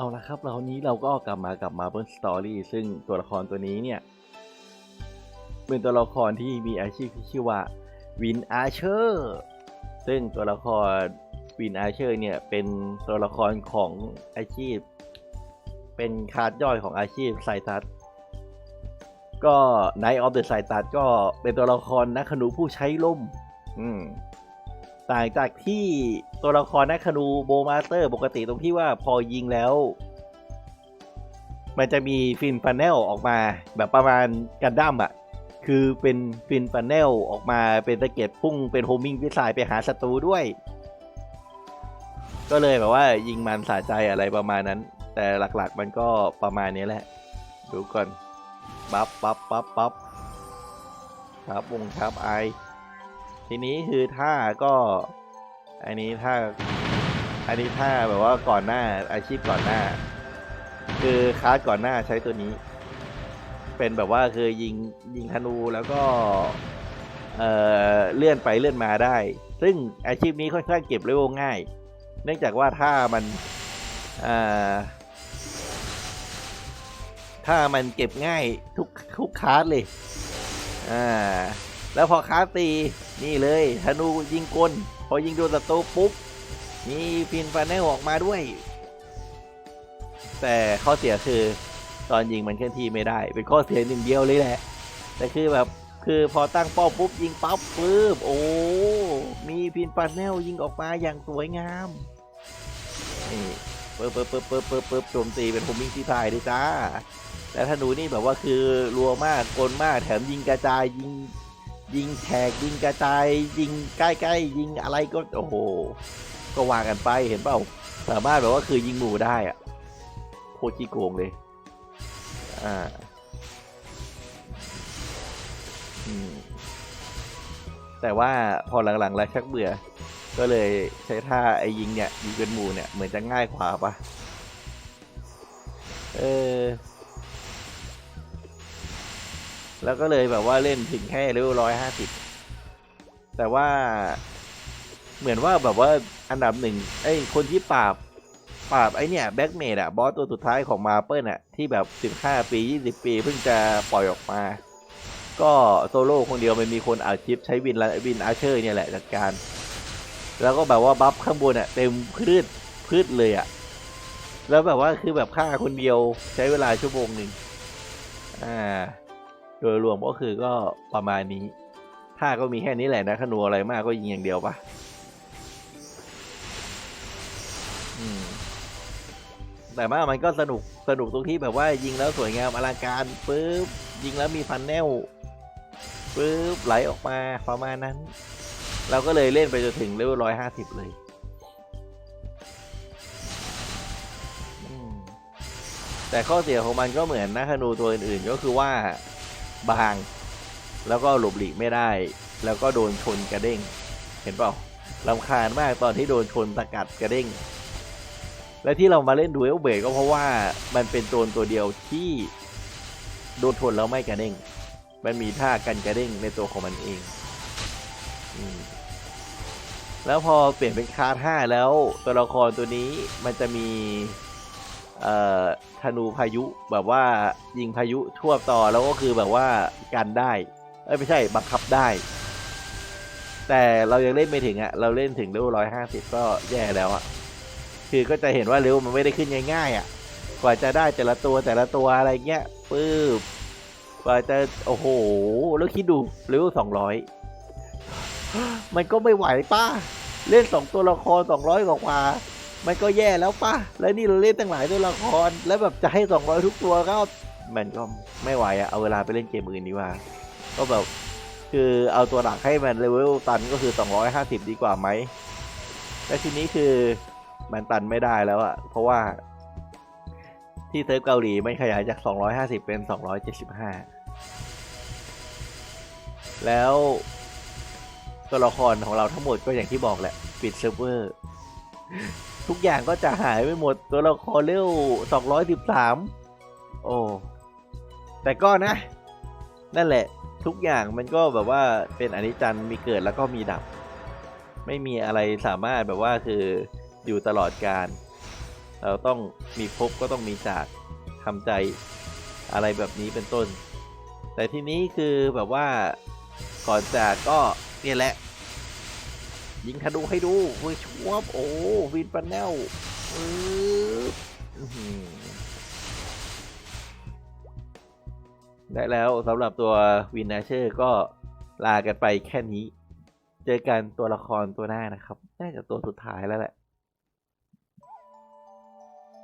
เอาละครับเรานี้เราก็กลับมากับ Marble Story ซึ่งตัวละครตัวนี้เนี่ยเป็นตัวละครที่มีอาชีพที่ชื่อว่าวินอาเชอร์ซึ่งตัวละครวินอาเชอร์เนี่ยเป็นตัวละครของอาชีพ เป็นคาร์ดย่อยของอาชีพไซตัสก็ Night of the ไซตัสก็เป็นตัวละครนักขนูผู้ใช้ล่ม อืม ต่างจากที่ตัวละครนักขนูโบมาสเตอร์ปกติตรงที่ว่าพอยิงแล้ว มันจะมีฟินฟันเนลออกมา แบบประมาณกันดั้มอะคือเป็นฟินฟันเนลออกมาเป็นตะเกียบพุ่งเป็นโฮมิงวิสายไปหาศัตรูด้วย ก็เลยแบบว่ายิงมันสะใจอะไรประมาณนั้น แต่หลักๆมันก็ประมาณนี้แหละ ดูก่อนปั๊บปั๊บปั๊บปั๊บครับวงครับไอ ทีนี้คือท่าก็อันนี้ท่าอันนี้ท่าแบบว่าก่อนหน้าอาชีพก่อนหน้า คือคลาสก่อนหน้าใช้ตัวนี้ เป็นแบบว่าคือยิงยิงธนูแล้วก็เอ่อเลื่อนไปเลื่อนมาได้ ซึ่งอาชีพนี้ค่อนข้างเก็บเลเวลง่าย เนื่องจากว่าถ้ามันอ่าถ้ามันเก็บง่ายทุกทุกคลาสเลย อ่า แล้วพอคลาตีนี่เลยธนูยิงกล พอยิงโดนศัตรูปุ๊บ มีฟินฟันแนลออกมาด้วย แต่ข้อเสียคือตอนยิงมันเคลื่อนที่ไม่ได้ เป็นข้อเสียหนึ่งเดียวเลยแหละ แต่คือแบบคือพอตั้งเป้าปุ๊บยิงปั๊บปุ๊บโอ้ มีฟินฟันแนลยิงออกมาอย่างสวยงามนี่ปึ๊บปึ๊บปึ๊บปึ๊บปึ๊บปึ๊บโจมตีเป็นโฮมิงที่ทายเลยจ้าแต่ธนูนี่แบบว่าคือรัวมากกลมากแถมยิงกระจายยิง ยิงแขกยิงกระจาย ยิงใกล้ๆยิงอะไรก็โอ้โห ก็วางกันไปเห็นเปล่า สามารถแบบว่าคือยิงหมู่ได้อะโคตรขี้โกงเลย อ่าแต่ว่าพอหลังๆแล้วชักเบื่อ ก็เลยใช้ท่าไอ้ยิงเนี่ยยิงเป็นหมู่เนี่ยเหมือนจะง่ายกว่าปะเออ แล้วก็เลยแบบว่าเล่นถึงแค่เลเวลร้อยห้าสิบแต่ว่าเหมือนว่าแบบว่าอันดับหนึ่งไอ้คนที่ปราบปราบไอ้เนี่ยแบ็กเมดอะบอสตัวสุดท้ายของมาเปิลอะที่แบบสิบห้าปียี่สิบปีเพิ่งจะปล่อยออกมา ก็โซโล่คนเดียวมันมีคนอาชิปใช้วินละวินอาเชอร์เนี่ยแหละจัดการ แล้วก็แบบว่าบัฟข้างบนอะเต็มพืชพืชเลยอะแล้วแบบว่าคือแบบฆ่าคนเดียวใช้เวลาชั่วโมงหนึ่งอ่า โดยรวมก็คือก็ประมาณนี้ท่าก็มีแค่นี้แหละนะขนูอะไรมากก็ยิงอย่างเดียวปะแต่ว่ามันก็สนุกสนุกตรงที่แบบว่ายิงแล้วสวยงามอลังการปุ๊บยิงแล้วมีฟันแนลปุ๊บไหลออกมาประมาณนั้น เราก็เลยเล่นไปจนถึงเลเวลร้อยห้าสิบเลยแต่ข้อเสียของมันก็เหมือนนักธนูตัวอื่นๆ ก็คือว่า บาง แล้วก็หลบหลีกไม่ได้ แล้วก็โดนชนกระเด้ง เห็นเปล่าลำคาญมากตอนที่โดนชนตะกัดกระเด้ง และที่เรามาเล่นดูเอลเบก็เพราะว่ามันเป็นโจรตัวเดียวที่โดนชนแล้วไม่กระเด้ง มันมีท่ากันกระเด้งในตัวของมันเองอแล้วพอเปลี่ยนเป็นคาร์ห้าแล้วตัวละครตัวนี้มันจะมี เอ่อธนูพายุแบบว่ายิงพายุทั่วต่อแล้วก็คือแบบว่ากันได้เอ้ยไม่ใช่บังคับได้ แต่เรายังเล่นไม่ถึงอะเราเล่นถึงเลเวลร้อยห้าสิบก็แย่แล้วอะคือก็จะเห็นว่าเร็วมันไม่ได้ขึ้นง่ายๆอะกว่าจะได้แต่ละตัวแต่ละตัวอะไรเงี้ยปื๊บกว่าจะโอ้โห แล้วคิดดูเลเวลสองร้อยมันก็ไม่ไหวป้าเล่นสองตัวละครสองร้อยกว่า มันก็แย่แล้วป่ะ แล้วนี่เราเล่นตั้งหลายตัวละคร แล้วแบบจะให้สองร้อยทุกตัวก็มันก็ไม่ไหวอะเอาเวลาไปเล่นเกมอื่นดีกว่า ก็แบบคือเอาตัวหลักให้มันเลเวลตันก็คือ 250 ดีกว่าไหม และทีนี้คือมันตันไม่ได้แล้วอะเพราะว่า ที่เซิร์ฟเกาหลีมันขยายจาก 250 เป็น 275 แล้วตัวละครของเราทั้งหมดก็อย่างที่บอกแหละ ปิดเซิร์ฟเวอร์ ทุกอย่างก็จะหายไปหมดตัวละครเร็วสองร้อยสิบสามโอ้ แต่ก็นะ นั่นแหละ ทุกอย่างมันก็แบบว่าเป็นอนิจจันมีเกิดแล้วก็มีดับ ไม่มีอะไรสามารถแบบว่าคืออยู่ตลอดการ เราต้องมีพบก็ต้องมีจากทำใจอะไรแบบนี้เป็นต้น แต่ทีนี้คือแบบว่าก่อนจากก็เนี่ยแหละ ยิงธนูให้ดูเว้ยชวบโอ้วินปันแนลได้แล้วสำหรับตัววินนาเชอร์ก็ลากันไปแค่นี้ เจอกันตัวละครตัวหน้านะครับ น่าจะตัวสุดท้ายแล้วแหละ